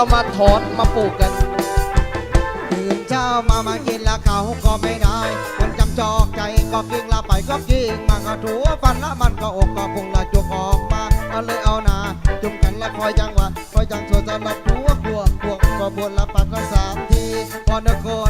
เรามาถอนมาปลูกกันตื่นเช้ามามากินละเขาก็ไม่ได้มันจำจอกใจก็กินละไปก็กินมันก็ถูฟันละมันก็อกก็พุงละจุกออกมาเอาเลยเอานาจุ่มกันละคอยจังหวะคอยจังสวนสลับหัวพวกพวกก็บนละปัดละสามทีพอนกคน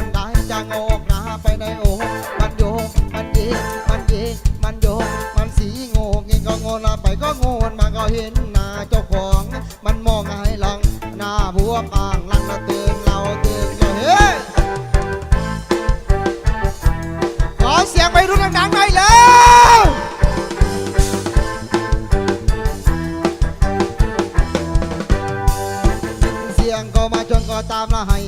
ตามละให้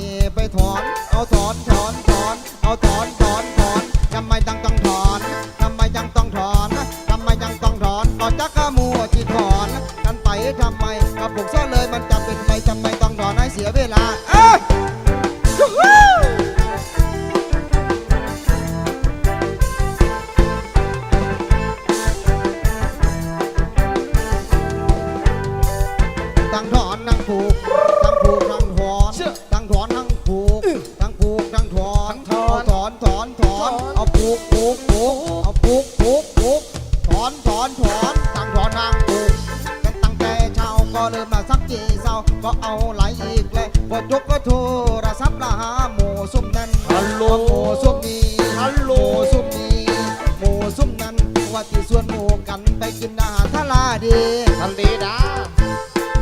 ที่ส่วนหมูกันไปกินอาหารทะลาดีทะเลดา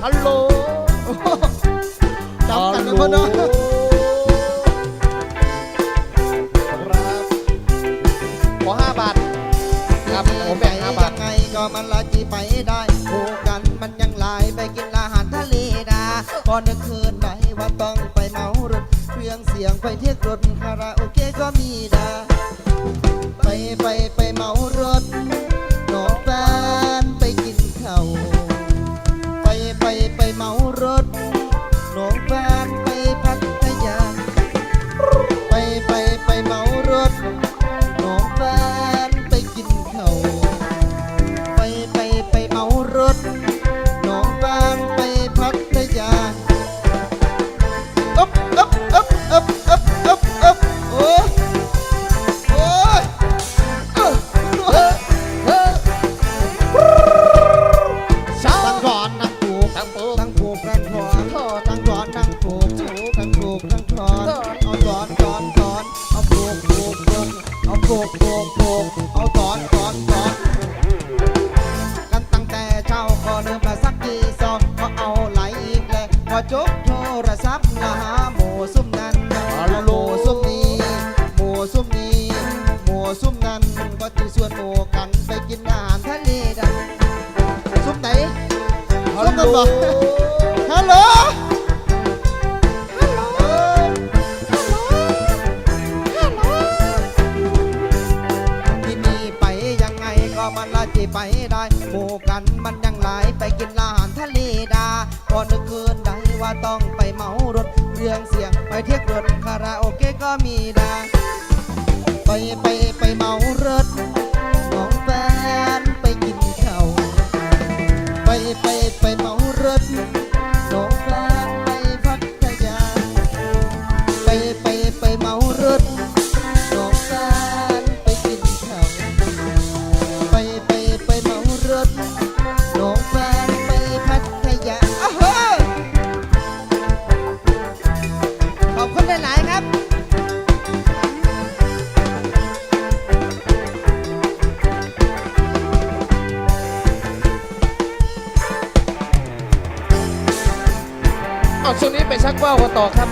ฮัลโหลจำกันนะพ่อเนาะครับขอห้าบาทครับผมแบ่งห้าบายัทงไงก็มันละจีไปได้ผูกกันมันยังหลายไปกินอาหารทะเลดาพอนึกคืนไหนว่าต้องไปเมารถเครื่องเสียงไปเที่ยวรถคาราโอเกะ อจบโทรศัพท์ละหาหมูซุ่มนั้นหมูซุ่มนี้หมูซุ่มนี้หมูซุ่มนั้นก็ที่ส่วนหมูกันไปกินอาหารทะเลดันซุ่มไหนฮัลซุ่มโหลกันบอกฮัลโหลฮัลโหลฮัลโหลที่นี่ไปยังไงก็มันละจีไปได้หมู่กันมันยังหลายไปกินอาหารทะเลดาก่อนนึกคืนใดว่า ต้องไปเมารถเรื่องเสียงไปเที่ยวรถคาราโอเกะก็มีดาไปไป เอาช่วงนี้ไปชักว่าวกันต่อครับ